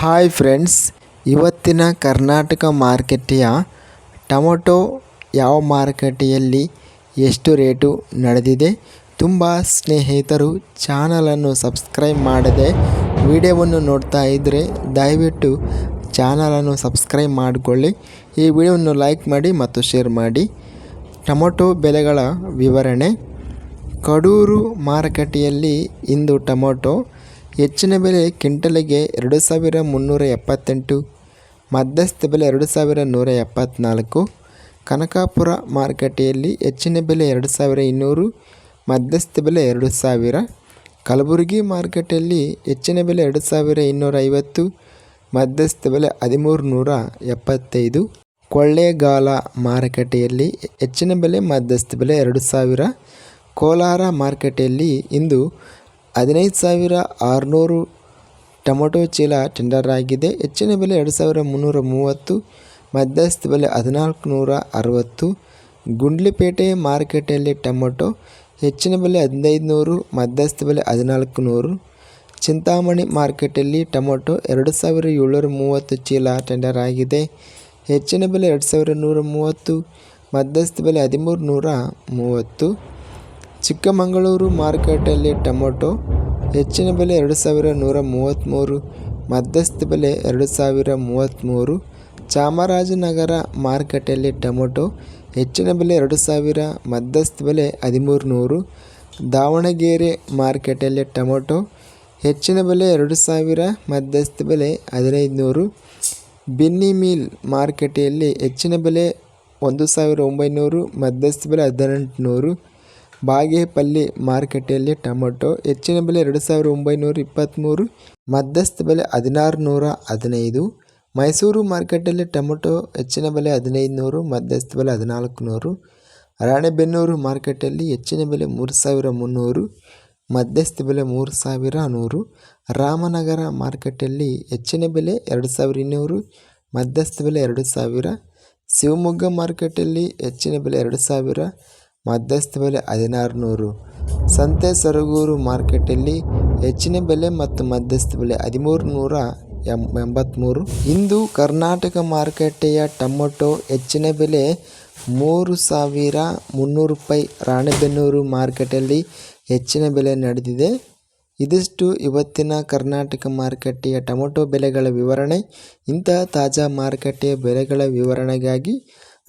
Hi friends ಇವತ್ತಿನ ಕರ್ನಾಟಕ ಮಾರುಕಟ್ಟೆಯ tomato ಯಾವ ಮಾರುಕಟ್ಟೆಯಲ್ಲಿ ಎಷ್ಟು ರೇಟು ನಡೆದಿದೆ ತುಂಬ ಸ್ನೇಹಿತರು ಚಾನಲನ್ನು ಸಬ್ಸ್ಕ್ರೈಬ್ ಮಾಡದೆ ವಿಡಿಯೋವನ್ನು ನೋಡ್ತಾ ಇದ್ದರೆ ದಯವಿಟ್ಟು ಚಾನಲನ್ನು ಸಬ್ಸ್ಕ್ರೈಬ್ ಮಾಡಿಕೊಳ್ಳಿ. ಈ ವಿಡಿಯೋವನ್ನು ಲೈಕ್ ಮಾಡಿ ಮತ್ತು ಶೇರ್ ಮಾಡಿ. ಟೊಮೊಟೊ ಬೆಲೆಗಳ ವಿವರಣೆ. ಕಡೂರು ಮಾರುಕಟ್ಟೆಯಲ್ಲಿ ಇಂದು ಟೊಮೊಟೊ ಹೆಚ್ಚಿನ ಬೆಲೆ ಕ್ವಿಂಟಲಿಗೆ ಎರಡು ಸಾವಿರ ಮುನ್ನೂರ ಎಪ್ಪತ್ತೆಂಟು, ಮಧ್ಯಸ್ಥ ಬೆಲೆ ಎರಡು ಸಾವಿರ ನೂರ ಎಪ್ಪತ್ತ್ನಾಲ್ಕು ಕನಕಾಪುರ ಮಾರುಕಟ್ಟೆಯಲ್ಲಿ ಹೆಚ್ಚಿನ ಬೆಲೆ ಎರಡು ಸಾವಿರ ಇನ್ನೂರು, ಮಧ್ಯಸ್ಥ ಬೆಲೆ ಎರಡು ಸಾವಿರ, ಕಲಬುರಗಿ ಮಾರುಕಟ್ಟೆಯಲ್ಲಿ ಹೆಚ್ಚಿನ ಬೆಲೆ ಎರಡು ಸಾವಿರ ಇನ್ನೂರ ಐವತ್ತು ಮಧ್ಯಸ್ಥ ಬೆಲೆ ಹದಿಮೂರು ನೂರ ಎಪ್ಪತ್ತೈದು, ಕೊಳ್ಳೇಗಾಲ ಮಾರುಕಟ್ಟೆಯಲ್ಲಿ ಹೆಚ್ಚಿನ ಬೆಲೆ ಮಧ್ಯಸ್ಥ ಬೆಲೆ ಎರಡು ಸಾವಿರ, ಕೋಲಾರ ಮಾರುಕಟ್ಟೆಯಲ್ಲಿ ಇಂದು ಹದಿನೈದು ಸಾವಿರ ಆರುನೂರು ಟೊಮೊಟೊ ಚೀಲ ಟೆಂಡರ್ ಆಗಿದೆ. ಹೆಚ್ಚಿನ ಬೆಲೆ ಎರಡು ಸಾವಿರ ಮುನ್ನೂರ ಮೂವತ್ತು, ಮಧ್ಯಸ್ಥ ಬೆಲೆ ಹದಿನಾಲ್ಕು ನೂರ ಅರವತ್ತು. ಗುಂಡ್ಲಿಪೇಟೆ ಮಾರುಕಟ್ಟೆಯಲ್ಲಿ ಟೊಮೊಟೊ ಹೆಚ್ಚಿನ ಬೆಲೆ ಹದಿನೈದು ನೂರು, ಮಧ್ಯಸ್ಥ ಬೆಲೆ ಹದಿನಾಲ್ಕು ನೂರು. ಚಿಂತಾಮಣಿ ಮಾರ್ಕೆಟಲ್ಲಿ ಟೊಮೊಟೊ ಎರಡು ಸಾವಿರ ಏಳ್ನೂರ ಮೂವತ್ತು ಚೀಲ ಟೆಂಡರ್ ಆಗಿದೆ. ಹೆಚ್ಚಿನ ಬೆಲೆ ಎರಡು ಸಾವಿರ ನೂರ ಮೂವತ್ತು, ಮಧ್ಯಸ್ಥ ಬೆಲೆ ಹದಿಮೂರು ನೂರ ಮೂವತ್ತು. ಚಿಕ್ಕಮಗಳೂರು ಮಾರುಕಟ್ಟೆಯಲ್ಲಿ ಟೊಮೊಟೊ, ಹೆಚ್ಚಿನ ಬೆಲೆ ಎರಡು ಸಾವಿರ ನೂರ ಮೂವತ್ತ್ಮೂರು, ಮಧ್ಯಸ್ಥ ಬೆಲೆ ಎರಡು ಸಾವಿರ ಮೂವತ್ತ್ಮೂರು, ಚಾಮರಾಜನಗರ ಮಾರುಕಟ್ಟೆಯಲ್ಲಿ ಟೊಮೊಟೊ, ಹೆಚ್ಚಿನ ಬೆಲೆ ಎರಡು ಸಾವಿರ, ಮಧ್ಯಸ್ಥ ಬೆಲೆ ಹದಿಮೂರು ನೂರು, ದಾವಣಗೆರೆ ಮಾರುಕಟ್ಟೆಯಲ್ಲಿ ಟೊಮೊಟೊ, ಹೆಚ್ಚಿನ ಬೆಲೆ ಎರಡು ಸಾವಿರ, ಮಧ್ಯಸ್ಥ ಬೆಲೆ ಹದಿನೈದು ನೂರು, ಬಿನ್ನಿ ಮೀಲ್ ಮಾರುಕಟ್ಟೆಯಲ್ಲಿ ಹೆಚ್ಚಿನ ಬೆಲೆ ಒಂದು ಸಾವಿರ ಒಂಬೈನೂರು, ಮಧ್ಯಸ್ಥ ಬೆಲೆ ಹದಿನೆಂಟು ನೂರು ಬಾಗೇಪಲ್ಲಿ ಮಾರುಕಟ್ಟೆಯಲ್ಲಿ ಟೊಮೊಟೊ, ಹೆಚ್ಚಿನ ಬೆಲೆ ಎರಡು ಸಾವಿರ ಒಂಬೈನೂರ ಇಪ್ಪತ್ತ್ಮೂರು ಮಧ್ಯಸ್ಥ ಬೆಲೆ ಹದಿನಾರು ನೂರ ಹದಿನೈದು, ಮೈಸೂರು ಮಾರ್ಕೆಟಲ್ಲಿ ಟೊಮೊಟೊ ಹೆಚ್ಚಿನ ಬೆಲೆ ಹದಿನೈದು ನೂರು ಮಧ್ಯಸ್ಥ ಬೆಲೆ ಹದಿನಾಲ್ಕು ನೂರು ರಾಣೆಬೆನ್ನೂರು ಮಾರ್ಕೆಟಲ್ಲಿ ಹೆಚ್ಚಿನ ಬೆಲೆ ಮೂರು ಸಾವಿರ ಮುನ್ನೂರು, ಮಧ್ಯಸ್ಥ ಬೆಲೆ ಮೂರು ಸಾವಿರ ನೂರು, ರಾಮನಗರ ಮಾರ್ಕೆಟಲ್ಲಿ ಹೆಚ್ಚಿನ ಬೆಲೆ ಎರಡು ಸಾವಿರ ಇನ್ನೂರು, ಮಧ್ಯಸ್ಥ ಬೆಲೆ ಎರಡು ಸಾವಿರ, ಶಿವಮೊಗ್ಗ ಮಾರ್ಕೆಟಲ್ಲಿ ಹೆಚ್ಚಿನ ಬೆಲೆ ಎರಡು ಸಾವಿರ ಮಧ್ಯಸ್ಥ ಬೆಲೆ ಹದಿನಾರು ನೂರು ಸಂತೆ ಸರಗೂರು ಮಾರ್ಕೆಟಲ್ಲಿ ಹೆಚ್ಚಿನ ಬೆಲೆ ಮತ್ತು ಮಧ್ಯಸ್ಥ ಬೆಲೆ ಹದಿಮೂರು ನೂರ ಎಂ ಎಂಬತ್ತ್ಮೂರು ಇಂದು ಕರ್ನಾಟಕ ಮಾರುಕಟ್ಟೆಯ ಟೊಮೊಟೊ ಹೆಚ್ಚಿನ ಬೆಲೆ ಮೂರು ಸಾವಿರ ಮುನ್ನೂರು ರೂಪಾಯಿ. ರಾಣೆಬೆನ್ನೂರು ಮಾರುಕಟ್ಟೆಯಲ್ಲಿ ಹೆಚ್ಚಿನ ಬೆಲೆ ನಡೆದಿದೆ. ಇದಿಷ್ಟು ಇವತ್ತಿನ ಕರ್ನಾಟಕ ಮಾರುಕಟ್ಟೆಯ ಟೊಮೊಟೊ ಬೆಲೆಗಳ ವಿವರಣೆ. ಇಂತಹ ತಾಜಾ ಮಾರುಕಟ್ಟೆಯ ಬೆಲೆಗಳ ವಿವರಣೆಗಾಗಿ